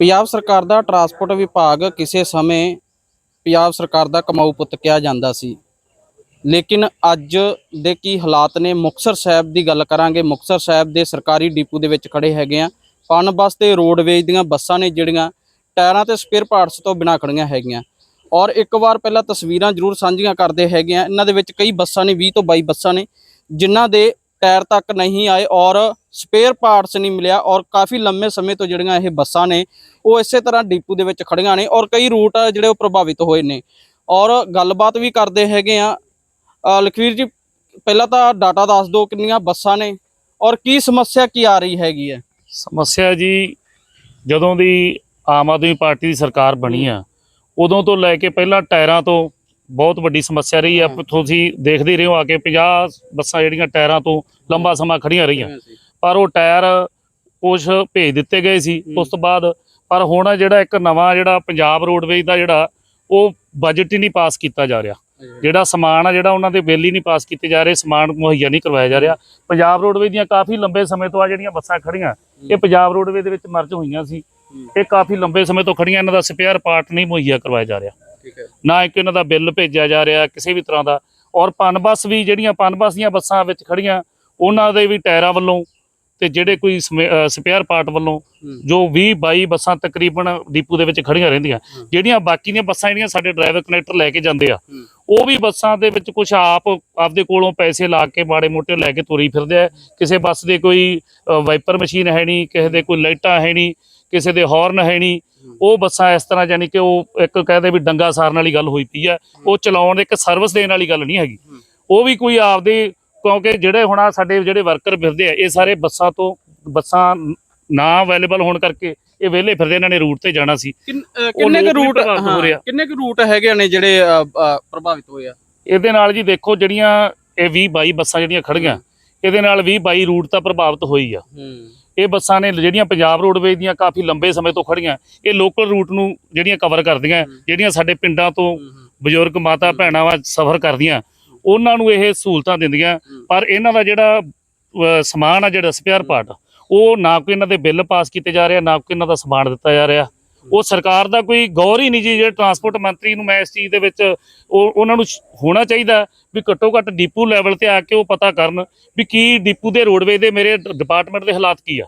ਪੰਜਾਬ ਸਰਕਾਰ ਦਾ ਟਰਾਂਸਪੋਰਟ ਵਿਭਾਗ ਕਿਸੇ ਸਮੇਂ ਪੰਜਾਬ ਸਰਕਾਰ ਦਾ ਕਮਾਊ ਪੁੱਤ ਕਿਹਾ ਜਾਂਦਾ ਸੀ। ਲੇਕਿਨ ਅੱਜ ਦੇ ਕੀ ਹਾਲਾਤ ਨੇ, ਮੁਕਤਸਰ ਸਾਹਿਬ ਦੀ ਗੱਲ ਕਰਾਂਗੇ। ਮੁਕਤਸਰ ਸਾਹਿਬ ਦੇ ਸਰਕਾਰੀ ਡਿਪੂ ਦੇ ਵਿੱਚ ਖੜੇ ਹੈਗੇ ਆ। ਪਨ ਬੱਸ ਤੇ ਰੋਡਵੇਜ ਦੀਆਂ ਬੱਸਾਂ ਨੇ ਜਿਹੜੀਆਂ ਟਾਇਰਾਂ ਤੇ ਸਪੇਅਰ ਪਾਰਟਸ ਤੋਂ ਬਿਨਾ ਖੜੀਆਂ ਹੈਗੀਆਂ। ਔਰ ਇੱਕ ਵਾਰ ਪਹਿਲਾਂ ਤਸਵੀਰਾਂ ਜ਼ਰੂਰ ਸਾਂਝੀਆਂ ਕਰਦੇ ਹੈਗੇ ਆ। ਇਹਨਾਂ ਦੇ ਵਿੱਚ ਕਈ ਬੱਸਾਂ ਨੇ 20 ਤੋਂ 22 ਬੱਸਾਂ ਨੇ, ਜਿਨ੍ਹਾਂ ਦੇ ਟਾਇਰ ਤੱਕ ਨਹੀਂ ਆਏ ਔਰ ਸਪੇਅਰ ਪਾਰਟਸ ਨਹੀਂ ਮਿਲਿਆ ਔਰ ਕਾਫੀ ਲੰਮੇ ਸਮੇਂ ਤੋਂ ਜਿਹੜੀਆਂ ਇਹ ਬੱਸਾਂ ਨੇ, ਉਹ ਇਸੇ ਤਰ੍ਹਾਂ ਡਿਪੂ ਦੇ ਵਿੱਚ ਖੜੀਆਂ ਨੇ ਔਰ ਕਈ ਰੂਟ ਜਿਹੜੇ ਉਹ ਪ੍ਰਭਾਵਿਤ ਹੋਏ ਨੇ। ਔਰ ਗੱਲਬਾਤ ਵੀ ਕਰਦੇ ਹੈਗੇ ਆ। ਲਖਵੀਰ ਜੀ, ਪਹਿਲਾਂ ਤਾਂ ਡਾਟਾ ਦੱਸ ਦਿਓ ਕਿੰਨੀਆਂ ਬੱਸਾਂ ਨੇ ਔਰ ਕੀ ਸਮੱਸਿਆ ਕੀ ਆ ਰਹੀ ਹੈਗੀ ਹੈ? ਸਮੱਸਿਆ ਜੀ, ਜਦੋਂ ਦੀ ਆਮ ਆਦਮੀ ਪਾਰਟੀ ਦੀ ਸਰਕਾਰ ਬਣੀ ਆ, ਉਦੋਂ ਤੋਂ ਲੈ ਕੇ ਪਹਿਲਾਂ ਟਾਇਰਾਂ ਤੋਂ ਬਹੁਤ ਵੱਡੀ ਸਮੱਸਿਆ ਰਹੀ ਆ। ਹਮ। ਤੁਸੀਂ ਦੇਖਦੇ ਹੀ ਰਹੇ ਹੋ ਆ ਕੇ 50 ਬੱਸਾਂ ਜਿਹੜੀਆਂ ਟਾਇਰਾਂ ਤੋਂ ਲੰਬਾ ਸਮਾਂ ਖੜੀਆਂ ਰਹੀਆਂ। ਪਰ ਉਹ ਟਾਇਰ ਕੁਝ ਭੇਜ ਦਿੱਤੇ ਗਏ ਸੀ। ਉਸ ਤੋਂ ਬਾਅਦ ਪਰ ਹੁਣ ਜਿਹੜਾ ਇੱਕ ਨਵਾਂ ਜਿਹੜਾ ਪੰਜਾਬ ਰੋਡਵੇਜ਼ ਦਾ ਜਿਹੜਾ ਉਹ ਬਜਟ ਹੀ ਨਹੀਂ ਪਾਸ ਕੀਤਾ ਜਾ ਰਿਹਾ। ਜਿਹੜਾ ਸਮਾਨ ਆ ਜਿਹੜਾ ਉਹਨਾਂ ਦੇ ਬਿੱਲ ਹੀ ਨਹੀਂ ਪਾਸ ਕੀਤੇ ਜਾ ਰਹੇ ਸਮਾਨ ਮੁਹੱਈਆ ਨਹੀਂ ਕਰਵਾਇਆ ਜਾ ਰਿਹਾ। ਪੰਜਾਬ ਰੋਡਵੇਜ਼ ਦੀਆਂ ਕਾਫੀ ਲੰਬੇ ਸਮੇਂ ਤੋਂ ਆ ਜਿਹੜੀਆਂ ਬੱਸਾਂ ਖੜੀਆਂ ਇਹ ਪੰਜਾਬ ਰੋਡਵੇਜ਼ ਦੇ ਵਿੱਚ ਮਰਜ ਹੋਈਆਂ ਸੀ। ਇਹ ਕਾਫੀ ਲੰਬੇ ਸਮੇਂ ਤੋਂ ਖੜੀਆਂ ਇਹਨਾਂ ਦਾ ਸਪੇਅਰ ਪਾਰਟ ਨਹੀਂ ਮੁਹੱਈਆ ਕਰਵਾਇਆ ਜਾ ਰਿਹਾ। ਹੈ ਨਾ ਇੱਕ ਇਹਨਾਂ ਦਾ ਬਿੱਲ ਭੇਜਿਆ ਜਾ ਰਿਹਾ ਕਿਸੇ ਵੀ ਤਰ੍ਹਾਂ ਦਾ। ਔਰ ਪਨ ਬੱਸ ਵੀ ਜਿਹੜੀਆਂ ਪਨ ਬੱਸ ਦੀਆਂ ਬੱਸਾਂ ਵਿੱਚ ਖੜੀਆਂ ਉਹਨਾਂ ਦੇ ਵੀ ਟਾਇਰਾਂ ਵੱਲੋਂ ਤੇ ਜਿਹੜੇ ਕੋਈ ਸਪੇਅਰ ਪਾਰਟ ਵੱਲੋਂ ਜੋ 20 22 ਬੱਸਾਂ ਤਕਰੀਬਨ ਡਿਪੂ ਦੇ ਵਿੱਚ ਖੜੀਆਂ ਰਹਿੰਦੀਆਂ। ਜਿਹੜੀਆਂ ਬਾਕੀ ਦੀਆਂ ਬੱਸਾਂ ਜਿਹੜੀਆਂ ਸਾਡੇ ਡਰਾਈਵਰ ਕਨੈਕਟਰ ਲੈ ਕੇ ਜਾਂਦੇ ਆ। ਉਹ ਵੀ ਬੱਸਾਂ ਦੇ ਵਿੱਚ ਕੁਝ ਆਪ ਆਪਦੇ ਕੋਲੋਂ ਪੈਸੇ ਲਾ ਕੇ ਮਾੜੇ ਮੋਟੇ ਲੈ ਕੇ ਤੁਰੀ ਫਿਰਦੇ ਆ। ਕਿਸੇ ਬੱਸ ਦੇ ਕੋਈ ਵਾਈਪਰ ਮਸ਼ੀਨ ਹੈ ਨਹੀਂ ਕਿਸੇ ਦੇ ਕੋਈ ਲਾਈਟਾਂ ਹੈ ਨਹੀਂ ਕਿਸੇ ਦੇ ਹਾਰਨ ਹੈ ਨਹੀਂ। ਉਹ ਬੱਸਾਂ ਇਸ ਤਰ੍ਹਾਂ ਯਾਨੀ ਕਿ ਉਹ ਇੱਕ ਕਹਦੇ ਵੀ ਡੰਗਾ ਸਾਰਨ ਵਾਲੀ ਗੱਲ ਹੋਈ ਪਈ ਆ। ਉਹ ਚਲਾਉਣ ਦੇ ਇੱਕ ਸਰਵਿਸ ਦੇਣ ਵਾਲੀ ਗੱਲ ਨਹੀਂ ਹੈਗੀ। ਉਹ ਵੀ ਕੋਈ ਆਪਦੇ ਕਿਉਂਕਿ ਜਿਹੜੇ ਹੁਣ ਆਹ ਸਾਡੇ ਜਿਹੜੇ ਵਰਕਰ ਫਿਰਦੇ ਆ ਇਹ ਸਾਰੇ ਬੱਸਾਂ ਤੋਂ ਬੱਸਾਂ ਨਾ ਅਵੇਲੇਬਲ ਹੋਣ ਕਰਕੇ ਇਹ ਵਿਹਲੇ ਫਿਰਦੇ ਇਹਨਾਂ ਨੇ ਰੂਟ ਤੇ ਜਾਣਾ ਸੀ। ਕਿੰਨ- ਕੁ ਰੂਟ ਹੋ ਰਹੇ ਆ। ਕਿੰਨੇ ਕੁ ਰੂਟ ਹੈਗੇ ਨੇ ਜਿਹੜੇ ਪ੍ਰਭਾਵਿਤ ਹੋਏ ਆ? ਇਹਦੇ ਨਾਲ ਜੀ ਦੇਖੋ ਜਿਹੜੀਆਂ ਇਹ 20 22 ਬੱਸਾਂ ਜਿਹੜੀਆਂ ਖੜੀਆਂ ਇਹਦੇ ਨਾਲ 20 22 ਰੂਟ ਤਾਂ ਪ੍ਰਭਾਵਿਤ ਹੋਈ ਆ। ਹੂੰ। ਇਹ ਬੱਸਾਂ ਨੇ ਜਿਹੜੀਆਂ ਪੰਜਾਬ ਰੋਡਵੇਜ਼ ਦੀਆਂ ਕਾਫੀ ਲੰਬੇ ਸਮੇਂ ਤੋਂ ਖੜੀਆਂ ਇਹ ਲੋਕਲ ਰੂਟ ਨੂੰ ਜਿਹੜੀਆਂ ਕਵਰ ਕਰਦੀਆਂ। ਜਿਹੜੀਆਂ ਸਾਡੇ ਪਿੰਡਾਂ ਤੋਂ ਬਜ਼ੁਰਗ ਮਾਤਾ ਭੈਣਾਂ ਵਾ ਸਫ਼ਰ ਕਰਦੀਆਂ ਉਹਨਾਂ ਨੂੰ ਇਹ ਸਹੂਲਤਾਂ ਦਿੰਦੀਆਂ। ਪਰ ਇਹਨਾਂ ਦਾ ਜਿਹੜਾ ਸਮਾਨ ਆ ਜਿਹੜਾ ਸਪੇਅਰ ਪਾਰਟ ਉਹ ਨਾ ਕੋਈ ਇਹਨਾਂ ਦੇ ਬਿੱਲ ਪਾਸ ਕੀਤੇ ਜਾ ਰਿਹਾ ਨਾ ਕੋਈ ਇਹਨਾਂ ਦਾ ਸਮਾਨ ਦਿੱਤਾ ਜਾ ਰਿਹਾ ਉਹ ਸਰਕਾਰ ਦਾ ਕੋਈ ਗੌਰ ਹੀ ਨਹੀਂ ਜੀ ਜਿਹੜੇ ਟਰਾਂਸਪੋਰਟ ਮੰਤਰੀ ਨੂੰ ਮੈਂ ਇਸ ਚੀਜ਼ ਦੇ ਵਿੱਚ ਉਹ ਉਹਨਾਂ ਨੂੰ ਹੋਣਾ ਚਾਹੀਦਾ ਵੀ ਘੱਟੋ ਘੱਟ ਡਿਪੂ ਲੈਵਲ ਤੇ ਆ ਕੇ ਉਹ ਪਤਾ ਕਰਨ ਵੀ ਕੀ ਡਿਪੂ ਦੇ ਰੋਡਵੇ ਦੇ ਮੇਰੇ ਡਿਪਾਰਟਮੈਂਟ ਦੇ ਹਾਲਾਤ ਕੀ ਆ।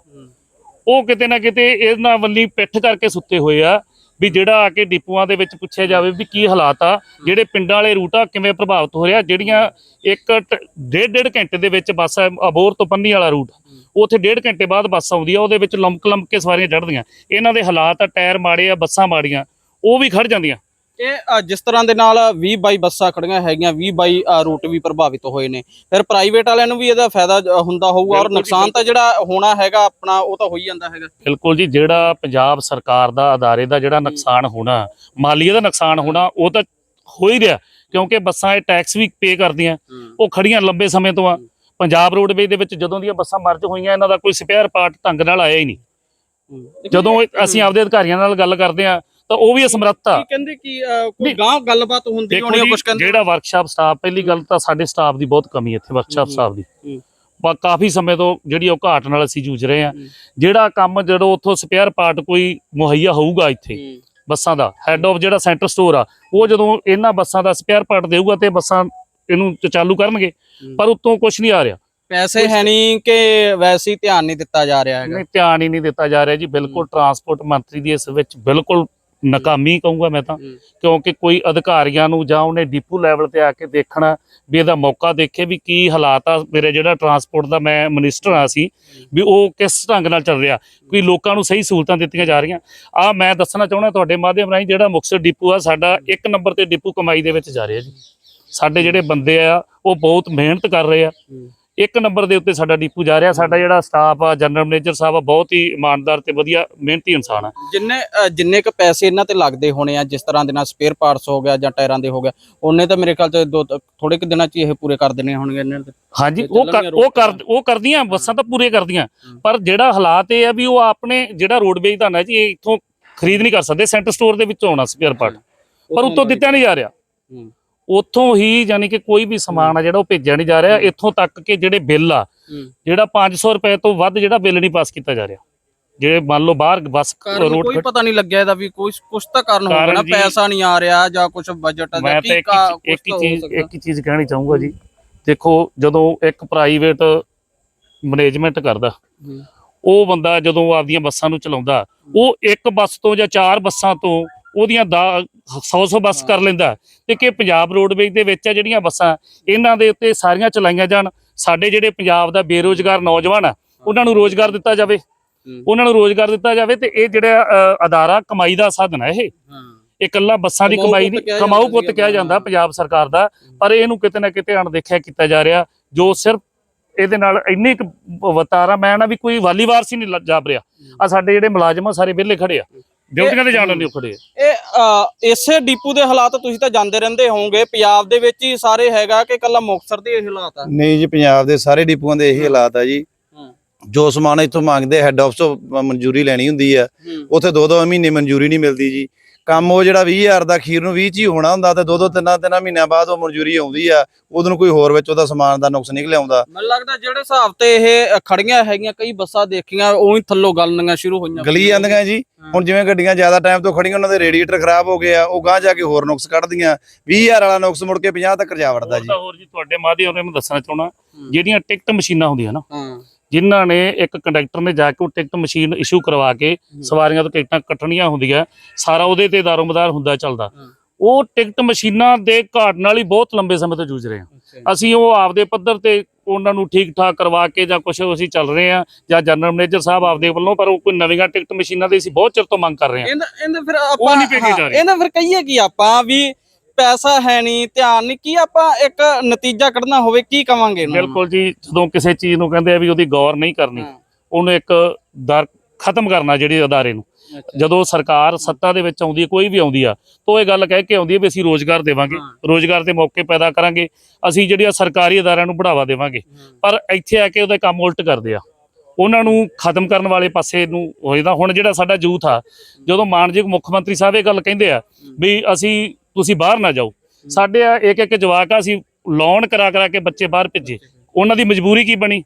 ਉਹ ਕਿਤੇ ਨਾ ਕਿਤੇ ਇਹਨਾਂ ਵੱਲੀ ਪਿੱਠ ਕਰਕੇ ਸੁੱਤੇ ਹੋਏ ਆ ਵੀ ਜਿਹੜਾ ਆ ਕੇ ਡਿਪੂਆਂ ਦੇ ਵਿੱਚ ਪੁੱਛਿਆ ਜਾਵੇ ਵੀ ਕੀ ਹਾਲਾਤ ਆ ਜਿਹੜੇ ਪਿੰਡਾਂ ਵਾਲੇ ਰੂਟ ਆ ਕਿਵੇਂ ਪ੍ਰਭਾਵਿਤ ਹੋ ਰਿਹਾ ਜਿਹੜੀਆਂ ਇੱਕ ਟ- ਡੇਢ ਡੇਢ ਘੰਟੇ ਦੇ ਵਿੱਚ ਬੱਸ ਆ, ਅਬੋਰ ਤੋਂ ਪੰਨੀ ਵਾਲਾ ਰੂਟ ਉੱਥੇ ਡੇਢ ਘੰਟੇ ਬਾਅਦ ਬੱਸ ਆਉਂਦੀ ਆ ਉਹਦੇ ਵਿੱਚ ਲੰਮਕ ਲੰਮਕ ਕੇ ਸਵਾਰੀਆਂ ਚੜ੍ਹਦੀਆਂ। ਇਹਨਾਂ ਦੇ ਹਾਲਾਤ ਆ ਟਾਇਰ ਮਾੜੇ ਆ ਬੱਸਾਂ ਮਾੜੀਆਂ ਉਹ ਵੀ ਖੜ ਜਾਂਦੀਆਂ। ਇਹ ਜਿਸ ਤਰ੍ਹਾਂ ਦੇ ਨਾਲ 20 22 ਬੱਸਾਂ ਖੜੀਆਂ ਹੈਗੀਆਂ 20 22 ਅ, ਰੂਟ ਵੀ ਪ੍ਰਭਾਵਿਤ ਹੋਏ ਨੇ। ਫਿਰ ਪ੍ਰਾਈਵੇਟ ਵਾਲਿਆਂ ਨੂੰ ਵੀ ਇਹਦਾ ਫਾਇਦਾ ਹੁੰਦਾ ਹੋਊਗਾ ਔਰ ਨੁਕਸਾਨ ਤਾਂ ਜਿਹੜਾ ਹੋਣਾ ਹੈਗਾ ਆਪਣਾ ਉਹ ਤਾਂ ਹੋ ਹੀ ਜਾਂਦਾ ਹੈਗਾ। ਬਿਲਕੁਲ ਜੀ ਜਿਹੜਾ ਪੰਜਾਬ ਸਰਕਾਰ ਦਾ ਅਦਾਰੇ ਦਾ ਜਿਹੜਾ ਨੁਕਸਾਨ ਹੋਣਾ ਮਾਲੀਏ ਦਾ ਨੁਕਸਾਨ ਹੋਣਾ ਉਹ ਤਾਂ ਹੋ ਹੀ ਰਿਹਾ ਕਿਉਂਕਿ ਬੱਸਾਂ ਇਹ ਟੈਕਸ ਵੀ ਪੇ ਕਰਦੀਆਂ ਉਹ ਖੜੀਆਂ ਲੰਬੇ ਸਮੇਂ ਤੋਂ ਆ। ਪੰਜਾਬ ਰੋਡਵੇਜ਼ ਦੇ ਵਿੱਚ ਜਦੋਂ ਦੀਆਂ ਬੱਸਾਂ ਮਰਜ ਹੋਈਆਂ ਇਹਨਾਂ ਦਾ ਕੋਈ ਸਪੇਅਰ ਪਾਰਟ ਢੰਗ ਨਾਲ ਆਇਆ ਹੀ ਨਹੀਂ। ਜਦੋਂ ਅਸੀਂ ਆਪਦੇ ਅਧਿਕਾਰੀਆਂ ਨਾਲ ਗੱਲ ਕਰਦੇ ਆ ਤਾਂ ਉਹ ਵੀ ਅਸਮਰੱਥ ਆ ਕੀ ਕਹਿੰਦੇ ਕਿ ਕੋਈ ਨਹੀਂ। ਗਾਂ ਗੱਲਬਾਤ ਹੁੰਦੀ ਦੇਖੋ ਹੋਣੀ ਜੀ, ਕੁਝ ਕਹਿੰਦੇ ਜਿਹੜਾ ਵਰਕਸ਼ਾਪ ਸਟਾਫ ਪਹਿਲੀ ਗੱਲ ਤਾਂ ਸਾਡੇ ਸਟਾਫ ਦੀ ਬਹੁਤ ਕਮੀ ਹੈ ਇੱਥੇ ਵਰਕਸ਼ਾਪ ਸਟਾਫ ਦੀ ਹੂੰ। ਬਾ ਕਾਫੀ ਸਮੇਂ ਤੋਂ ਜਿਹੜੀ ਉਹ ਘਾਟ ਨਾਲ ਅਸੀਂ ਜੂਝ ਰਹੇ ਹਾਂ। ਜਿਹੜਾ ਕੰਮ ਜਦੋਂ ਉੱਥੋਂ ਸਪੇਅਰ ਪਾਰਟ ਕੋਈ ਮੁਹੱਈਆ ਹੋਊਗਾ ਇੱਥੇ ਬੱਸਾਂ ਦਾ ਹੈੱਡ ਆਫ ਜਿਹੜਾ ਸੈਂਟਰ ਸਟੋਰ ਆ ਉਹ ਜਦੋਂ ਇਹਨਾਂ ਬੱਸਾਂ ਦਾ ਸਪੇਅਰ ਪਾਰਟ ਦੇਊਗਾ ਤੇ ਬੱਸਾਂ ਇਹਨੂੰ ਚ- ਚਾਲੂ ਕਰਨਗੇ। ਪਰ ਉਤੋਂ ਕੁਝ ਨਹੀਂ ਆ ਰਿਹਾ ਪੈਸੇ ਹੈ ਨਹੀਂ ਕਿ ਵੈਸੇ ਹੀ ਧਿਆਨ ਨਹੀਂ ਦਿੱਤਾ ਜਾ ਰਿਹਾ ਹੈਗਾ ਨਹੀਂ ਧਿਆਨ ਹੀ ਨਹੀਂ ਦਿੱਤਾ ਜਾ ਰਿਹਾ ਜੀ ਬਿਲਕੁਲ ਟਰਾਂਸਪੋਰਟ ਮੰਤਰੀ ਦੀ ਇਸ ਵਿੱਚ ਬਿਲਕੁਲ ਨਾਕਾਮੀ ਕਹੂੰਗਾ ਮੈਂ ਤਾਂ। ਕਿਉਂਕਿ ਕੋਈ ਅਧਿਕਾਰੀਆਂ ਨੂੰ ਜਾਂ ਉਹਨੇ ਡਿਪੂ ਲੈਵਲ ਤੇ ਆ ਕੇ ਦੇਖਣਾ ਵੀ ਇਹਦਾ ਮੌਕਾ ਦੇਖੇ ਵੀ ਕੀ ਹਾਲਾਤ ਆ। ਮੇਰੇ ਜਿਹੜਾ ਟਰਾਂਸਪੋਰਟ ਦਾ ਮੈਂ ਮਿਨਿਸਟਰ ਆ ਸੀ ਵੀ ਉਹ ਕਿਸ ਢੰਗ ਨਾਲ ਚੱਲ ਰਿਹਾ। ਕੋਈ ਲੋਕਾਂ ਨੂੰ ਸਹੀ ਸਹੂਲਤਾਂ ਦਿੱਤੀਆਂ ਜਾ ਰਹੀਆਂ। ਆ ਮੈਂ ਦੱਸਣਾ ਚਾਹੁੰਦਾ ਤੁਹਾਡੇ ਮਾਧਿਅਮ ਰਾਹੀਂ ਜਿਹੜਾ ਮੁਕਤਸਰ ਡਿਪੂ ਆ ਸਾਡਾ ਇੱਕ ਨੰਬਰ ਤੇ ਡਿਪੂ ਕਮਾਈ ਦੇ ਵਿੱਚ ਜਾ ਰਿਹਾ ਜੀ। ਸਾਡੇ ਜਿਹੜੇ ਬੰਦੇ ਆ ਉਹ ਬਹੁਤ ਮਿਹਨਤ ਕਰ ਰਹੇ ਆ। ਇੱਕ ਨੰਬਰ ਦੇ ਉੱਤੇ ਸਾਡਾ ਡਿਪੂ ਜਾ ਰਿਹਾ। ਸਾਡਾ ਜਿਹੜਾ ਸਟਾਫ ਆ ਜਨਰਲ ਮੈਨੇਜਰ ਸਾਹਿਬ ਆ ਬਹੁਤ ਹੀ ਇਮਾਨਦਾਰ ਤੇ ਵਧੀਆ ਮਿਹਨਤੀ ਇਨਸਾਨ ਆ। ਜਿੰਨੇ ਜਿੰਨੇ ਕ ਪੈਸੇ ਇਹਨਾਂ ਤੇ ਲੱਗਦੇ ਹੋਣੇ ਆ ਜਿਸ ਤਰ੍ਹਾਂ ਦੇ ਨਾਲ ਸਪੇਅਰ ਪਾਰਟਸ ਹੋ ਗਿਆ ਜਾਂ ਟਾਇਰਾਂ ਦੇ ਹੋ ਗਿਆ ਉਹਨੇ ਤਾਂ ਮੇਰੇ ਖਿਆਲ ਚ ਦੋ ਥੋੜੇ ਕੁ ਦਿਨਾਂ ਚ ਇਹ ਪੂਰੇ ਕਰ ਦੇਣੇ ਹੋਣਗੇ ਇਹਨਾਂ ਦੇ। ਹਾਂਜੀ ਉਹ ਉਹ ਕਰ ਉਹ ਕਰਦੀਆਂ ਬੱਸਾਂ ਤਾਂ ਪੂਰੇ ਕਰਦੀਆਂ। ਪਰ ਜਿਹੜਾ ਹਾਲਾਤ ਇਹ ਆ ਵੀ ਉਹ ਆਪਣੇ ਜਿਹੜਾ ਰੋਡਵੇਜ ਦਾ ਨਾ ਜੀ ਇਹ ਇੱਥੋਂ ਖਰੀਦ ਨਹੀਂ ਕਰ ਸਕਦੇ ਸੈਂਟਰ ਸਟੋਰ ਦੇ ਵਿੱਚੋਂ ਆਉਣਾ ਸਪੇਅਰ ਪਾਰਟ ਪਰ ਉੱਤੋਂ ਦਿੱਤਾ ਨਹੀਂ ਜਾ ਰਿਹਾ। ਹੂੰ। ਉੱਥੋਂ ਹੀ ਯਾਨੀ ਕਿ ਕੋਈ ਵੀ ਸਮਾਨ ਆ ਜਿਹੜਾ ਉਹ ਭੇਜਿਆ ਨਹੀਂ ਜਾ ਰਿਹਾ ਇੱਥੋਂ ਤੱਕ ਕਿ ਜਿਹੜੇ ਬਿੱਲ ਆ। ਜਿਹੜਾ 500 ਰੁਪਏ ਤੋਂ ਵੱਧ ਜਿਹੜਾ ਬਿੱਲ ਨਹੀਂ ਪਾਸ ਕੀਤਾ ਜਾ ਰਿਹਾ ਜਿਹੜੇ ਮੰਨ ਲਓ ਬਾਹਰ ਬੱਸ ਰੋਡ ਕੋਈ ਪਤਾ ਨਹੀਂ ਲੱਗਿਆ ਇਹਦਾ ਵੀ ਕੋਈ ਕੁਛ ਤਾਂ ਕਾਰਨ ਹੋਊਗਾ ਨਾ ਪੈਸਾ ਨਹੀਂ ਆ ਰਿਹਾ ਜਾਂ ਕੁਝ ਬਜਟ ਤਾਂ ਕੀ ਇੱਕ ਚੀਜ਼। ਇੱਕ ਚੀਜ਼ ਕਹਿਣੀ ਚਾਹੂੰਗਾ ਜੀ ਦੇਖੋ ਜਦੋਂ ਇੱਕ ਪ੍ਰਾਈਵੇਟ ਮੈਨੇਜਮੈਂਟ ਕਰਦਾ। ਉਹ ਬੰਦਾ ਜਦੋਂ ਆਪਦੀਆਂ ਬੱਸਾਂ ਨੂੰ ਚਲਾਉਂਦਾ ਉਹ ਇੱਕ ਬੱਸ ਤੋਂ ਜਾਂ ਚਾਰ ਬੱਸਾਂ ਤੋਂ ਉਹਦੀਆਂ 100 100 ਬੱਸ ਕਰ ਲੈਂਦਾ। ਤੇ ਕਿ ਪੰਜਾਬ ਰੋਡਵੇਜ਼ ਦੇ ਵਿੱਚ ਆ ਜਿਹੜੀਆਂ ਬੱਸਾਂ ਇਹਨਾਂ ਦੇ ਉੱਤੇ ਸਾਰੀਆਂ ਚਲਾਈਆਂ ਜਾਣ ਸਾਡੇ ਜਿਹੜੇ ਪੰਜਾਬ ਦਾ ਬੇਰੋਜ਼ਗਾਰ ਨੌਜਵਾਨ ਆ ਉਹਨਾਂ ਨੂੰ ਰੋਜ਼ਗਾਰ ਦਿੱਤਾ ਜਾਵੇ। ਉਹਨਾਂ ਨੂੰ ਰੋਜ਼ਗਾਰ ਦਿੱਤਾ ਜਾਵੇ ਤੇ ਇਹ ਜਿਹੜਾ ਅਦਾਰਾ ਕਮਾਈ ਦਾ ਸਾਧਨ ਹੈ। ਇਹ ਇਕੱਲਾ ਬੱਸਾਂ ਦੀ ਕਮਾਈ ਨਹੀਂ ਕਮਾਊ ਪੁੱਤ ਕਿਹਾ ਜਾਂਦਾ ਪੰਜਾਬ ਸਰਕਾਰ ਦਾ ਪਰ ਇਹਨੂੰ ਕਿਤੇ ਨਾ ਕਿਤੇ ਅਣਦੇਖਿਆ ਕੀਤਾ ਜਾ ਰਿਹਾ ਜੋ ਸਿਰਫ ਇਹਦੇ ਨਾਲ ਇੰਨੀ ਕੁ ਵਤਾਰਾ ਮੈਂ ਨਾ ਵੀ ਕੋਈ ਵਾਲੀ ਵਾਰਸੀ ਨਹੀਂ ਜਾਪ ਰਿਹਾ। ਆ ਸਾਡੇ ਜਿਹੜੇ ਮੁਲਾਜ਼ਮ ਆ ਸਾਰੇ ਵਿਹਲੇ ਖੜੇ ਆ। ਡਿਊਟੀਆਂ ਤੇ ਜਾਣ ਖੜੇ ਆ ਇਹ ਅ, ਇਸੇ ਡੀਪੂ ਦੇ ਹਾਲਾਤ ਤੁਸੀਂ ਤਾਂ ਜਾਂਦੇ ਰਹਿੰਦੇ ਹੋਵੋਗੇ। ਪੰਜਾਬ ਦੇ ਵਿੱਚ ਹੀ ਸਾਰੇ ਹੈਗਾ ਕਿ ਕੱਲਾ ਮੁਕਤਸਰ ਦੇ ਇਹ ਹਾਲਾਤ ਆ? ਨਹੀਂ ਜੀ ਪੰਜਾਬ ਦੇ ਸਾਰੇ ਡਿਪੂਆਂ ਦੇ ਇਹੀ ਹਾਲਾਤ ਆ ਜੀ। ਹਾਂ। ਜੋ ਸਮਾਨ ਇੱਥੋਂ ਮੰਗਦੇ ਹੈੱਡ ਆਫਿਸ ਤੋਂ ਮਨਜ਼ੂਰੀ ਲੈਣੀ ਹੁੰਦੀ ਆ। ਹੂੰ। ਉੱਥੇ ਦੋ ਦੋ ਮਹੀਨੇ ਮਨਜ਼ੂਰੀ ਨਹੀਂ ਮਿਲਦੀ ਜੀ। ਕੰਮ ਉਹ ਜਿਹੜਾ 20000 ਦਾ ਖੀਰ ਨੂੰ 20 ਚ ਹੀ ਹੋਣਾ ਹੁੰਦਾ ਤੇ ਦੋ ਦੋ ਤਿੰਨਾਂ ਤਿੰਨਾਂ ਮਹੀਨਿਆਂ ਬਾਅਦ ਉਹ ਮਨਜ਼ੂਰੀ ਆਉਂਦੀ ਆ ਉਦੋਂ ਨੂੰ ਕੋਈ ਹੋਰ ਵਿੱਚ ਉਹਦਾ ਸਮਾਨ ਦਾ ਨੁਕਸ ਨਿਕਲ ਆਉਂਦਾ ਮੈਨੂੰ ਲੱਗਦਾ ਜਿਹੜੇ ਹਿਸਾਬ ਤੇ ਇਹ ਖੜੀਆਂ ਹੈਗੀਆਂ ਕਈ ਬੱਸਾਂ ਦੇਖੀਆਂ ਉਹੀ ਥੱਲੋਂ ਗਲਣੀਆਂ ਸ਼ੁਰੂ ਹੋਈਆਂ। ਗਲੀ ਜਾਂਦੀਆਂ ਜੀ। ਹੁਣ ਜਿਵੇਂ ਗੱਡੀਆਂ ਜ਼ਿਆਦਾ ਟਾਈਮ ਤੋਂ ਖੜੀਆਂ ਉਹਨਾਂ ਦੇ ਰੇਡੀਏਟਰ ਖਰਾਬ ਹੋ ਗਏ ਆ ਉਹ ਗਾਂ ਜਾ ਕੇ ਹੋਰ ਨੁਕਸ ਕੱਢਦੀਆਂ। 20000 ਵਾਲਾ ਨੁਕਸ ਮੁੜ ਕੇ 50 ਤੱਕ ਜਾ ਵੜਦਾ ਜੀ। ਹੋਰ ਜੀ ਤੁਹਾਡੇ ਮਾਧਿਅਮ ਨਾਲ ਮੈਂ ਦੱਸਣਾ ਚਾਹਣਾ ਜਿਹੜੀਆਂ ਟਿਕਟ ਮਸ਼ੀਨਾਂ ਹੁੰਦੀਆਂ ਨਾ ਜਿਨ੍ਹਾਂ ਨੇ ਇੱਕ ਕੰਡਕਟਰ ਨੇ ਜਾ ਕੇ ਉਹ ਟਿਕਟ ਮਸ਼ੀਨ ਇਸ਼ੂ ਕਰਵਾ ਕੇ ਸਵਾਰੀਆਂ ਤੋਂ ਟਿਕਟਾਂ ਕੱਟਣੀਆਂ ਹੁੰਦੀਆਂ ਸਾਰਾ ਉਹਦੇ ਤੇ ਦਾਰੋਮਦਾਰ ਹੁੰਦਾ ਚੱਲਦਾ। ਉਹ ਟਿਕਟ ਮਸ਼ੀਨਾਂ ਦੇ ਘਾਟ ਨਾਲ ਹੀ ਬਹੁਤ ਲੰਬੇ ਸਮੇਂ ਤੋਂ ਜੂਝ ਰਹੇ ਹਾਂ ਅਸੀਂ ਉਹ ਆਪਦੇ ਪੱਧਰ ਤੇ ਉਹਨਾਂ ਨੂੰ ਠੀਕ ਠਾਕ ਕਰਵਾ ਕੇ ਜਾਂ ਕੁਝ ਅਸੀਂ ਚੱਲ ਰਹੇ ਹਾਂ ਜਾਂ ਜਨਰਲ ਮੈਨੇਜਰ ਸਾਹਿਬ ਆਪਦੇ ਵੱਲੋਂ ਪਰ ਉਹ ਕੋਈ ਨਵੀਆਂ ਟਿਕਟ ਮਸ਼ੀਨਾਂ ਦੀ ਅਸੀਂ ਬਹੁਤ ਚਿਰ ਤੋਂ ਮੰਗ ਕਰ ਰਹੇ ਹਾਂ ਇਹਦਾ ਫਿਰ ਆਪਾਂ ਨਹੀਂ ਭੇਜੀ ਜਾ ਰਹੀ। ਇਹਦਾ ਫਿਰ ਕਹੀਏ ਕੀ ਆਪਾਂ ਵੀ ਪੈਸਾ ਹੈ ਨਹੀਂ ਧਿਆਨ ਨਹੀਂ ਕੀ ਆਪਾਂ ਇੱਕ ਨਤੀਜਾ ਕੱਢਣਾ ਹੋਵੇ ਕੀ ਕਵਾਂਗੇ ਇਹਨੂੰ ਬਿਲਕੁਲ ਜੀ ਜਦੋਂ ਕਿਸੇ ਚੀਜ਼ ਨੂੰ ਕਹਿੰਦੇ ਆ ਵੀ ਉਹਦੀ ਗੌਰ ਨਹੀਂ ਕਰਨੀ ਹਾਂ। ਉਹਨੂੰ ਇੱਕ ਦਰ ਖਤਮ ਕਰਨਾ ਜਿਹੜੇ ਅਦਾਰੇ ਨੂੰ। ਜਦੋਂ ਸਰਕਾਰ ਸੱਤਾ ਦੇ ਵਿੱਚ ਆਉਂਦੀ ਹੈ ਕੋਈ ਵੀ ਆਉਂਦੀ ਆ ਤਾਂ ਇਹ ਗੱਲ ਕਹਿ ਕੇ ਆਉਂਦੀ ਹੈ ਵੀ ਅਸੀਂ ਰੋਜ਼ਗਾਰ ਦੇਵਾਂਗੇ ਹਾਂ। ਰੋਜ਼ਗਾਰ ਦੇ ਮੌਕੇ ਪੈਦਾ ਕਰਾਂਗੇ ਅਸੀਂ ਜਿਹੜੀਆਂ ਸਰਕਾਰੀ ਅਦਾਰਿਆਂ ਨੂੰ ਬੜਾਵਾ ਦੇਵਾਂਗੇ ਪਰ ਇੱਥੇ ਆ ਕੇ ਉਹਦਾ ਕੰਮ ਉਲਟ ਕਰਦੇ ਆ ਉਹਨਾਂ ਨੂੰ ਖਤਮ ਕਰਨ ਵਾਲੇ ਪਾਸੇ ਨੂੰ ਹੋ ਜਾਂਦਾ ਹੁਣ ਜਿਹੜਾ ਸਾਡਾ ਯੂਥ ਆ ਜਦੋਂ ਮਾਨਯੋਗ ਮੁੱਖ ਮੰਤਰੀ ਸਾਹਿਬ ਇਹ ਗੱਲ ਕਹਿੰਦੇ ਆ ਵੀ ਅਸੀਂ ਤੁਸੀਂ ਬਾਹਰ ਨਾ ਜਾਓ। ਸਾਡੇ ਆ ਇੱਕ ਇੱਕ ਜਵਾਕ ਆ ਅਸੀਂ ਲੋਨ ਕਰਾ ਕਰਾ ਕੇ ਬੱਚੇ ਬਾਹਰ ਭੇਜੇ। ਉਹਨਾਂ ਦੀ ਮਜਬੂਰੀ ਕੀ ਬਣੀ?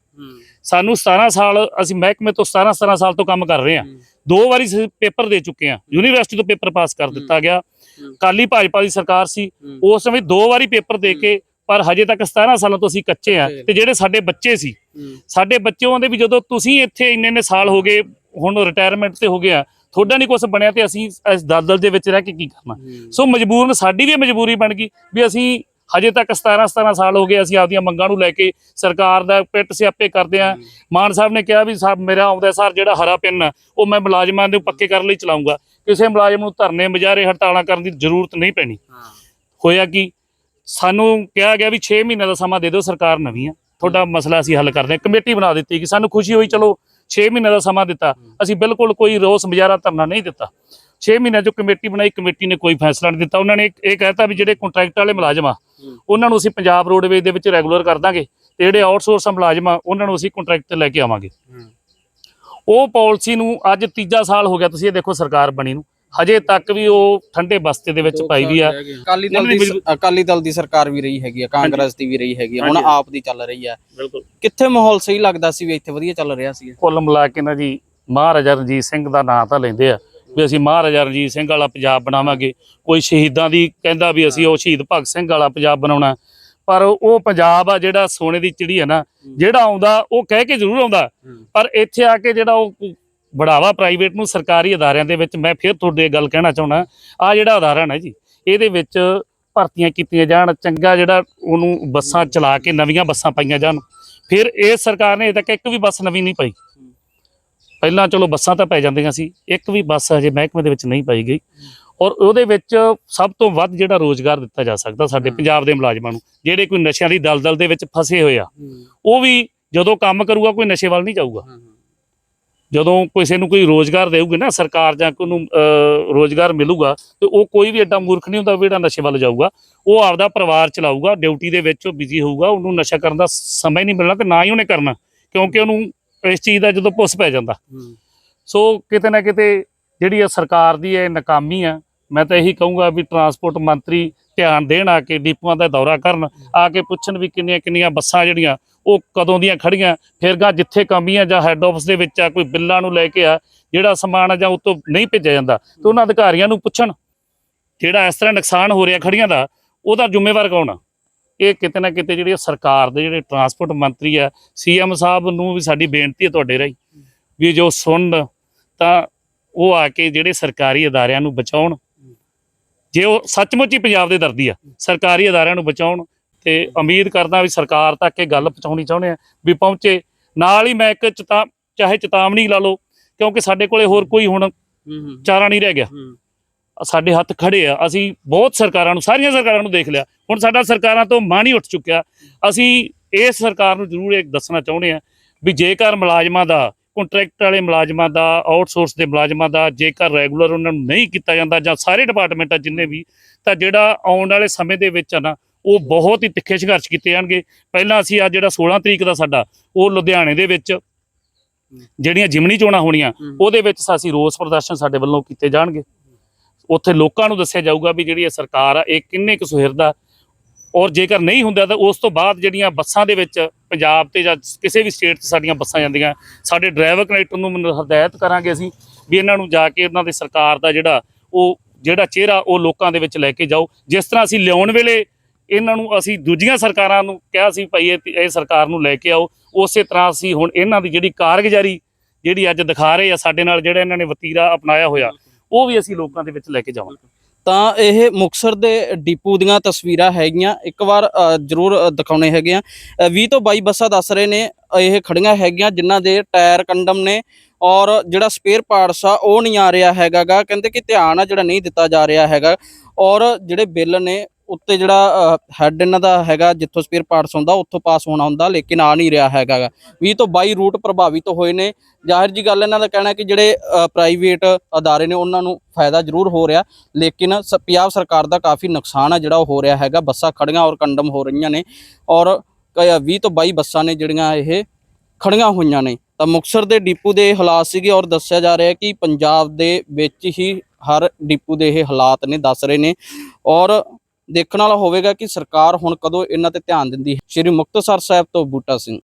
ਸਾਨੂੰ 17 ਸਾਲ ਅਸੀਂ ਮਹਿਕਮੇ ਤੋਂ 17 17 ਸਾਲ ਤੋਂ ਕੰਮ ਕਰ ਰਹੇ ਹਾਂ ਹੂੰ। ਦੋ ਵਾਰੀ ਪੇਪਰ ਦੇ ਚੁੱਕੇ ਹਾਂ ਯੂਨੀਵਰਸਿਟੀ ਤੋਂ ਪੇਪਰ ਪਾਸ ਕਰ ਦਿੱਤਾ ਗਿਆ। ਕਾਲੀ ਭਾਜਪਾ ਦੀ ਸਰਕਾਰ ਸੀ। ਉਸ ਸਮੇਂ ਦੋ ਵਾਰੀ ਪੇਪਰ ਦੇ ਕੇ ਪਰ ਹਜੇ ਤੱਕ 17 ਸਾਲਾਂ ਤੋਂ ਅਸੀਂ ਕੱਚੇ ਆ। ਤੇ ਜਿਹੜੇ ਸਾਡੇ ਬੱਚੇ ਸੀ ਸਾਡੇ ਬੱਚੇ ਆਉਂਦੇ ਵੀ ਜਦੋਂ ਤੁਸੀਂ ਇੱਥੇ ਇੰਨੇ ਇੰਨੇ ਸਾਲ ਹੋ ਗਏ ਹੁਣ ਰਿਟਾਇਰਮੈਂਟ ਤੇ ਹੋ ਗਿਆ ਤੁਹਾਡਾ ਨਹੀਂ ਕੁਝ ਬਣਿਆ ਤੇ ਅਸੀਂ ਇਸ ਦਲਦਲ ਦੇ ਵਿੱਚ ਰਹਿ ਕੇ ਕੀ ਕਰਨਾ। ਸੋ ਮਜਬੂਰਨ ਸਾਡੀ ਵੀ ਮਜਬੂਰੀ ਬਣ ਗਈ ਵੀ ਅਸੀਂ ਹਜੇ ਤੱਕ 17 17 ਸਾਲ ਹੋ ਗਏ ਅਸੀਂ ਆਪਦੀਆਂ ਮੰਗਾਂ ਨੂੰ ਲੈ ਕੇ ਸਰਕਾਰ ਦਾ ਪਿੱਟ ਸਿਆਪੇ ਕਰਦੇ ਆ ਮਾਨ ਸਾਹਿਬ ਨੇ ਕਿਹਾ ਵੀ ਸਾਹਿਬ ਮੇਰਾ ਆਉਂਦਾ ਸਰ ਜਿਹੜਾ ਹਰਾ ਪਿੰਨ ਆ, ਉਹ ਮੈਂ ਮੁਲਾਜ਼ਮਾਂ ਦੇ ਪੱਕੇ ਕਰਨ ਲਈ ਚਲਾਉਂਗਾ। ਕਿਸੇ ਮੁਲਾਜ਼ਮ ਨੂੰ ਧਰਨੇ ਮੁਜ਼ਾਹਰੇ ਹੜਤਾਲਾਂ ਕਰਨ ਦੀ ਜ਼ਰੂਰਤ ਨਹੀਂ ਪੈਣੀ। ਹੋਇਆ ਕਿ? ਸਾਨੂੰ ਕਿਹਾ ਗਿਆ ਵੀ 6 ਮਹੀਨਿਆਂ ਦਾ ਸਮਾਂ ਦੇ ਦਿਓ ਸਰਕਾਰ ਨਵੀਂ ਆ। ਤੁਹਾਡਾ ਮਸਲਾ ਅਸੀਂ ਹੱਲ ਕਰਦੇ ਹਾਂ। ਕਮੇਟੀ ਬਣਾ ਦਿੱਤੀ ਕਿ ਸਾਨੂੰ ਖੁਸ਼ੀ ਹੋਈ ਚਲੋ 6 ਮਹੀਨਿਆਂ ਦਾ ਸਮਾਂ ਦਿੱਤਾ। ਅਸੀਂ ਬਿਲਕੁਲ ਕੋਈ ਰੋਸ ਮੁਜ਼ਾਹਰਾ ਧਰਨਾ ਨਹੀਂ ਦਿੱਤਾ। 6 ਮਹੀਨਿਆਂ ਜੋ ਕਮੇਟੀ ਬਣਾਈ ਕਮੇਟੀ ਨੇ ਕੋਈ ਫੈਸਲਾ ਨਹੀਂ ਦਿੱਤਾ। ਉਹਨਾਂ ਨੇ ਇਹ ਕਹਿਤਾ ਵੀ ਜਿਹੜੇ ਕੰਟਰੈਕਟ ਵਾਲੇ ਮੁਲਾਜ਼ਮ ਆ। ਉਹਨਾਂ ਨੂੰ ਅਸੀਂ ਪੰਜਾਬ ਰੋਡਵੇਜ਼ ਦੇ ਵਿੱਚ ਰੈਗੂਲਰ ਕਰ ਦਾਂਗੇ ਤੇ ਜਿਹੜੇ ਆਊਟਸੋਰਸ ਮੁਲਾਜ਼ਮ ਆ ਉਹਨਾਂ ਨੂੰ ਅਸੀਂ ਕੰਟਰੈਕਟ ਤੇ ਲੈ ਕੇ ਆਵਾਂਗੇ। ਉਹ ਪਾਲਿਸੀ ਨੂੰ ਅੱਜ ਤੀਜਾ ਸਾਲ ਹੋ ਗਿਆ। ਤੁਸੀਂ ਇਹ ਦੇਖੋ ਸਰਕਾਰ ਬਣੀ ਨੂੰ। ਹਜੇ ਤੱਕ ਵੀ ਉਹ ਠੰਡੇ ਬਸਤੇ ਦੇ ਵਿੱਚ ਪਾਈ ਵੀ ਆ। ਅਕਾਲੀ ਦਲ ਦੀ ਅਕਾਲੀ ਦਲ ਦੀ ਸਰਕਾਰ ਵੀ ਰਹੀ ਹੈਗੀ ਆ ਕਾਂਗਰਸ ਦੀ ਵੀ ਰਹੀ ਹੈਗੀ ਆ ਹੁਣ। ਆਪ ਦੀ ਚੱਲ ਰਹੀ ਆ। ਬਿਲਕੁਲ। ਕਿੱਥੇ ਮਾਹੌਲ ਸਹੀ ਲੱਗਦਾ ਸੀ ਵੀ ਇੱਥੇ ਵਧੀਆ ਚੱਲ ਰਿਹਾ ਸੀ? ਕੁੱਲ ਮਿਲਾ ਕੇ ਨਾ ਜੀ ਮਹਾਰਾਜਾ ਰਣਜੀਤ ਸਿੰਘ ਦਾ ਨਾਂ ਤਾਂ ਲੈਂਦੇ ਆ ਵੀ ਅਸੀਂ ਮਹਾਰਾਜਾ ਰਣਜੀਤ ਸਿੰਘ ਵਾਲਾ ਪੰਜਾਬ ਬਣਾਵਾਂਗੇ। ਕੋਈ ਸ਼ਹੀਦਾਂ ਦੀ ਕਹਿੰਦਾ ਵੀ ਅਸੀਂ ਉਹ ਸ਼ਹੀਦ ਭਗਤ ਸਿੰਘ ਵਾਲਾ ਪੰਜਾਬ ਬਣਾਉਣਾ। ਪਰ ਉਹ ਪੰਜਾਬ ਆ ਜਿਹੜਾ ਸੋਨੇ ਦੀ ਚਿੜੀ ਹੈ ਨਾ ਜਿਹੜਾ ਆਉਂਦਾ ਉਹ ਕਹਿ ਕੇ ਜ਼ਰੂਰ ਆਉਂਦਾ। ਪਰ ਇੱਥੇ ਆ ਕੇ ਜਿਹੜਾ ਉਹ ਬੜਾਵਾ ਪ੍ਰਾਈਵੇਟ ਨੂੰ ਸਰਕਾਰੀ ਅਦਾਰਿਆਂ ਦੇ ਵਿੱਚ ਮੈਂ ਫਿਰ ਤੁਹਾਡੇ ਇਹ ਗੱਲ ਕਹਿਣਾ ਚਾਹੁੰਦਾ ਆ ਜਿਹੜਾ ਉਦਾਹਰਣ ਹੈ ਜੀ ਇਹਦੇ ਵਿੱਚ ਭਰਤੀਆਂ ਕੀਤੀਆਂ ਜਾਣ ਚੰਗਾ ਜਿਹੜਾ ਉਹਨੂੰ ਬੱਸਾਂ ਚਲਾ ਕੇ ਨਵੀਆਂ ਬੱਸਾਂ ਪਾਈਆਂ ਜਾਣ। ਫਿਰ ਇਹ ਸਰਕਾਰ ਨੇ ਅਜੇ ਤੱਕ ਇੱਕ ਵੀ ਬੱਸ ਨਵੀਂ ਨਹੀਂ ਪਾਈ। ਪਹਿਲਾਂ ਚਲੋ ਬੱਸਾਂ ਤਾਂ ਪੈ ਜਾਂਦੀਆਂ ਸੀ ਇੱਕ ਵੀ ਬੱਸ ਹਜੇ ਮਹਿਕਮੇ ਦੇ ਵਿੱਚ ਨਹੀਂ ਪਾਈ ਗਈ। ਔਰ ਉਹਦੇ ਵਿੱਚ ਸਭ ਤੋਂ ਵੱਧ ਜਿਹੜਾ ਰੋਜ਼ਗਾਰ ਦਿੱਤਾ ਜਾ ਸਕਦਾ ਸਾਡੇ। ਪੰਜਾਬ ਦੇ ਮੁਲਾਜ਼ਮਾਂ ਨੂੰ ਜਿਹੜੇ ਕੋਈ ਨਸ਼ਿਆਂ ਦੀ ਦਲਦਲ ਦੇ ਵਿੱਚ ਫਸੇ ਹੋਏ ਆ ਉਹ ਵੀ ਜਦੋਂ ਕੰਮ ਕਰੂਗਾ ਕੋਈ ਨਸ਼ੇ ਵੱਲ ਨਹੀਂ ਜਾਊਗਾ। ਜਦੋਂ ਕਿਸੇ ਨੂੰ ਕੋਈ ਰੋਜ਼ਗਾਰ ਦੇਊਗੀ ਨਾ ਸਰਕਾਰ ਜਾਂ ਕੋਈ ਨੂੰ ਰੋਜ਼ਗਾਰ ਮਿਲੂਗਾ ਤੇ ਉਹ ਕੋਈ ਵੀ ਐਡਾ ਮੂਰਖ ਨਹੀਂ ਹੁੰਦਾ ਜਿਹੜਾ ਨਸ਼ੇ ਵੱਲ ਜਾਊਗਾ। ਉਹ ਆਪਦਾ ਪਰਿਵਾਰ ਚਲਾਊਗਾ ਡਿਊਟੀ ਦੇ ਵਿੱਚ ਉਹ ਬਿਜ਼ੀ ਹੋਊਗਾ ਉਹਨੂੰ ਨਸ਼ਾ ਕਰਨ ਦਾ ਸਮਾਂ ਹੀ ਨਹੀਂ ਮਿਲਣਾ ਤੇ ਨਾ ਹੀ ਉਹਨੇ ਕਰਨਾ ਕਿਉਂਕਿ ਉਹਨੂੰ ਇਸ ਚੀਜ਼ ਦਾ ਜਦੋਂ ਪੁੱਸ ਪੈ ਜਾਂਦਾ। ਸੋ ਕਿਤੇ ਨਾ ਕਿਤੇ ਜਿਹੜੀ ਇਹ ਸਰਕਾਰ ਦੀ ਇਹ ਨਾਕਾਮੀ ਆ ਮੈਂ ਤਾਂ ਇਹੀ ਕਹੂੰਗਾ ਵੀ ਟਰਾਂਸਪੋਰਟ ਮੰਤਰੀ ਧਿਆਨ ਦੇਣ ਆ ਕੇ ਡਿਪੂਆਂ ਦਾ ਦੌਰਾ ਕਰਨ ਆ ਕੇ ਪੁੱਛਣ ਵੀ ਕਿੰਨੀਆਂ ਕਿੰਨੀਆਂ ਬੱਸਾਂ ਜਿਹੜੀਆਂ ਉਹ ਕਦੋਂ ਦੀਆਂ ਖੜੀਆਂ ਫਿਰ ਗਾ ਜਿੱਥੇ ਕਮੀਆਂ ਜਾਂ ਹੈੱਡ ਆਫਿਸ ਦੇ ਵਿੱਚ ਆ, ਕੋਈ ਬਿੱਲਾਂ ਨੂੰ ਲੈ ਕੇ ਆ, ਜਿਹੜਾ ਸਮਾਨ ਆ ਜਾਂ ਉਤੋਂ ਨਹੀਂ ਭੇਜਿਆ ਜਾਂਦਾ, ਤੇ ਉਹਨਾਂ ਅਧਿਕਾਰੀਆਂ ਨੂੰ ਪੁੱਛਣ, ਜਿਹੜਾ ਇਸ ਤਰ੍ਹਾਂ ਨੁਕਸਾਨ ਹੋ ਰਿਹਾ ਖੜੀਆਂ ਦਾ, ਉਹਦਾ ਜ਼ਿੰਮੇਵਾਰ ਕੌਣ ਆ? ਇਹ ਕਿਤੇ ਨਾ ਕਿਤੇ ਜਿਹੜੀ ਸਰਕਾਰ ਦੇ ਜਿਹੜੇ ਟਰਾਂਸਪੋਰਟ ਮੰਤਰੀ ਆ ਸੀਐਮ ਸਾਹਿਬ ਨੂੰ ਵੀ ਸਾਡੀ ਬੇਨਤੀ ਹੈ ਤੁਹਾਡੇ ਰਾਹੀਂ, ਵੀ ਜੋ ਸੁਣਨ, ਤਾਂ ਉਹ ਆ ਕੇ ਜਿਹੜੇ ਸਰਕਾਰੀ ਅਦਾਰਿਆਂ ਨੂੰ ਬਚਾਉਣ, ਜੇ ਉਹ ਸੱਚਮੁੱਚ ਹੀ ਪੰਜਾਬ ਦੇ ਦਰਦੀ ਆ, ਸਰਕਾਰੀ ਅਦਾਰਿਆਂ ਨੂੰ ਬਚਾਉਣ ਤੇ ਉਮੀਦ ਕਰਦਾ ਵੀ ਸਰਕਾਰ ਤੱਕ ਇਹ ਗੱਲ ਪਹੁੰਚਾਉਣੀ ਚਾਹੁੰਦੇ ਆ ਵੀ ਪਹੁੰਚੇ। ਨਾਲ ਹੀ ਮੈਂ ਇੱਕ ਚੇਤਾ ਚਾਹੇ ਚੇਤਾਵਨੀ ਲਾ ਲਓ ਕਿਉਂਕਿ ਸਾਡੇ ਕੋਲੇ ਹੋਰ ਕੋਈ ਹੁਣ ਚਾਰਾ ਨਹੀਂ ਰਹਿ ਗਿਆ। ਸਾਡੇ ਹੱਥ ਖੜੇ ਆ। ਅਸੀਂ ਬਹੁਤ ਸਰਕਾਰਾਂ ਨੂੰ ਸਾਰੀਆਂ ਸਰਕਾਰਾਂ ਨੂੰ ਦੇਖ ਲਿਆ। ਹੁਣ ਸਾਡਾ ਸਰਕਾਰਾਂ ਤੋਂ ਮਾਣ ਉੱਠ ਚੁੱਕਿਆ। ਅਸੀਂ ਇਸ ਸਰਕਾਰ ਨੂੰ ਜ਼ਰੂਰ ਇਹ ਦੱਸਣਾ ਚਾਹੁੰਦੇ ਆ ਵੀ ਜੇਕਰ ਮੁਲਾਜ਼ਮਾਂ ਦਾ ਕੰਟਰੈਕਟ ਵਾਲੇ ਮੁਲਾਜ਼ਮਾਂ ਦਾ ਆਊਟਸੋਰਸ ਦੇ ਮੁਲਾਜ਼ਮਾਂ ਦਾ ਜੇਕਰ ਰੈਗੂਲਰ ਉਹਨਾਂ ਨੂੰ ਨਹੀਂ ਕੀਤਾ ਜਾਂਦਾ ਜਾਂ ਸਾਰੇ ਡਿਪਾਰਟਮੈਂਟਾਂ ਜਿੰਨੇ ਵੀ ਤਾਂ ਜਿਹੜਾ ਆਉਣ ਵਾਲੇ ਸਮੇਂ ਦੇ ਵਿੱਚ ਆ ਨਾ ਉਹ ਬਹੁਤ ਹੀ ਤਿੱਖੇ ਸੰਘਰਸ਼ ਕੀਤੇ ਜਾਣਗੇ। ਪਹਿਲਾਂ ਅਸੀਂ ਆ ਜਿਹੜਾ 16 ਤਰੀਕ ਦਾ ਸਾਡਾ ਉਹ ਲੁਧਿਆਣੇ ਦੇ ਵਿੱਚ ਜਿਹੜੀਆਂ ਜਿਮਣੀ ਚੋਣਾਂ ਹੋਣੀਆਂ ਉਹਦੇ ਵਿੱਚ ਅਸੀਂ ਰੋਸ ਪ੍ਰਦਰਸ਼ਨ ਸਾਡੇ ਵੱਲੋਂ ਕੀਤੇ ਜਾਣਗੇ। ਉੱਥੇ ਲੋਕਾਂ ਨੂੰ ਦੱਸਿਆ ਜਾਊਗਾ ਵੀ ਜਿਹੜੀ ਇਹ ਸਰਕਾਰ ਆ ਇਹ ਕਿੰਨੇ ਕੁ ਸੁਹਿਰਦਾ ਔਰ ਜੇਕਰ ਨਹੀਂ ਹੁੰਦਾ ਤਾਂ ਉਸ ਤੋਂ ਬਾਅਦ ਜਿਹੜੀਆਂ ਬੱਸਾਂ ਦੇ ਵਿੱਚ ਪੰਜਾਬ ਤੇ ਜਾਂ ਕਿਸੇ ਵੀ ਸਟੇਟ 'ਚ ਸਾਡੀਆਂ ਬੱਸਾਂ ਜਾਂਦੀਆਂ ਸਾਡੇ ਡਰਾਈਵਰ ਕਨੈਕਟਰ ਨੂੰ ਹਦਾਇਤ ਕਰਾਂਗੇ ਅਸੀਂ ਵੀ ਇਹਨਾਂ ਨੂੰ ਜਾ ਕੇ ਇਹਨਾਂ ਦੇ ਸਰਕਾਰ ਦਾ ਜਿਹੜਾ ਉਹ ਜਿਹੜਾ ਚਿਹਰਾ ਉਹ ਲੋਕਾਂ ਦੇ ਵਿੱਚ ਲੈ ਕੇ ਜਾਓ। ਜਿਸ ਤਰ੍ਹਾਂ ਅਸੀਂ ਲਿਆਉਣ ਵੇਲੇ ਇਹਨਾਂ ਨੂੰ ਅਸੀਂ ਦੂਜੀਆਂ ਸਰਕਾਰਾਂ ਨੂੰ ਕਿਹਾ ਸੀ ਭਾਈ ਇਹ ਇਹ ਸਰਕਾਰ ਨੂੰ ਲੈ ਕੇ ਆਓ। ਉਸੇ ਤਰ੍ਹਾਂ ਅਸੀਂ ਹੁਣ ਇਹਨਾਂ ਦੀ ਜਿਹੜੀ ਕਾਰਗੁਜ਼ਾਰੀ ਜਿਹੜੀ ਅੱਜ ਦਿਖਾ ਰਹੇ ਆ ਸਾਡੇ ਨਾਲ ਜਿਹੜਾ ਇਹਨਾਂ ਨੇ ਵਤੀਰਾ ਅਪਣਾਇਆ ਹੋਇਆ ਉਹ ਵੀ ਅਸੀਂ ਲੋਕਾਂ ਦੇ ਵਿੱਚ ਲੈ ਕੇ ਜਾਵਾਂਗੇ। ਤਾਂ ਇਹ ਮੁਕਸਰ ਦੇ ਡਿਪੂ ਦੀਆਂ ਤਸਵੀਰਾਂ ਹੈਗੀਆਂ। ਇੱਕ ਵਾਰ ਜ਼ਰੂਰ ਦਿਖਾਉਣੇ ਹੈਗੇ ਆ। ਅ, 20 ਤੋਂ 22 ਬੱਸਾਂ ਦੱਸ ਰਹੇ ਨੇ ਇਹ ਖੜੀਆਂ ਹੈਗੀਆਂ ਜਿਨ੍ਹਾਂ ਦੇ ਟਾਇਰ ਕੰਡਮ ਨੇ ਔਰ ਜਿਹੜਾ ਸਪੇਅਰ ਪਾਰਟਸ ਆ ਉਹ ਨਹੀਂ ਆ ਰਿਹਾ ਹੈਗਾਗਾ। ਕਹਿੰਦੇ ਕਿ ਧਿਆਨ ਆ ਜਿਹੜਾ ਨਹੀਂ ਦਿੱਤਾ ਜਾ ਰਿਹਾ ਹੈਗਾ। ਔਰ ਜਿਹੜੇ ਬਿੱਲ ਨੇ ਉੱਤੇ ਜਿਹੜਾ ਹੈੱਡ ਇਹਨਾਂ ਦਾ ਹੈਗਾ ਜਿੱਥੋਂ ਸਪੇਅਰ ਪਾਰਟਸ ਹੁੰਦਾ, ਉੱਥੋਂ ਪਾਸ ਹੋਣਾ ਹੁੰਦਾ, ਲੇਕਿਨ ਆ ਨਹੀਂ ਰਿਹਾ ਹੈਗਾਗਾ 20 ਤੋਂ 22 ਰੂਟ ਪ੍ਰਭਾਵਿਤ ਹੋਏ ਨੇ। ਜ਼ਾਹਿਰ ਜੀ ਗੱਲ ਇਹਨਾਂ ਦਾ ਕਹਿਣਾ ਕਿ ਜਿਹੜੇ ਪ੍ਰਾਈਵੇਟ ਅਦਾਰੇ ਨੇ, ਉਹਨਾਂ ਨੂੰ ਫਾਇਦਾ ਜ਼ਰੂਰ ਹੋ ਰਿਹਾ। ਲੇਕਿਨ ਸ- ਪੰਜਾਬ ਸਰਕਾਰ ਦਾ ਕਾਫੀ ਨੁਕਸਾਨ ਆ ਜਿਹੜਾ ਉਹ ਹੋ ਰਿਹਾ ਹੈਗਾ। ਬੱਸਾਂ ਖੜੀਆਂ ਔਰ ਕੰਡਮ ਹੋ ਰਹੀਆਂ ਨੇ। ਔਰ, ਕ- 20 ਤੋਂ 22 ਬੱਸਾਂ ਨੇ ਜਿਹੜੀਆਂ ਇਹ ਖੜੀਆਂ ਹੋਈਆਂ ਨੇ। ਤਾਂ ਮੁਕਸਰ ਦੇ ਡਿਪੂ ਦੇ ਇਹ ਹਾਲਾਤ ਸੀਗੇ ਔਰ ਦੱਸਿਆ ਜਾ ਰਿਹਾ ਕਿ ਪੰਜਾਬ ਦੇ ਵਿੱਚ ਹੀ ਹਰ ਡਿਪੂ ਦੇ ਇਹ ਹਾਲਾਤ ਨੇ, ਦੱਸ ਰਹੇ ਨੇ। ਔਰ ਦੇਖਣ ਵਾਲਾ ਹੋਵੇਗਾ ਕਿ ਸਰਕਾਰ ਹੁਣ ਕਦੋਂ ਇਹਨਾਂ ਤੇ ਧਿਆਨ ਦਿੰਦੀ ਹੈ। ਸ਼੍ਰੀ ਮੁਕਤਸਰ ਸਾਹਿਬ ਤੋਂ ਬੂਟਾ ਸਿੰਘ।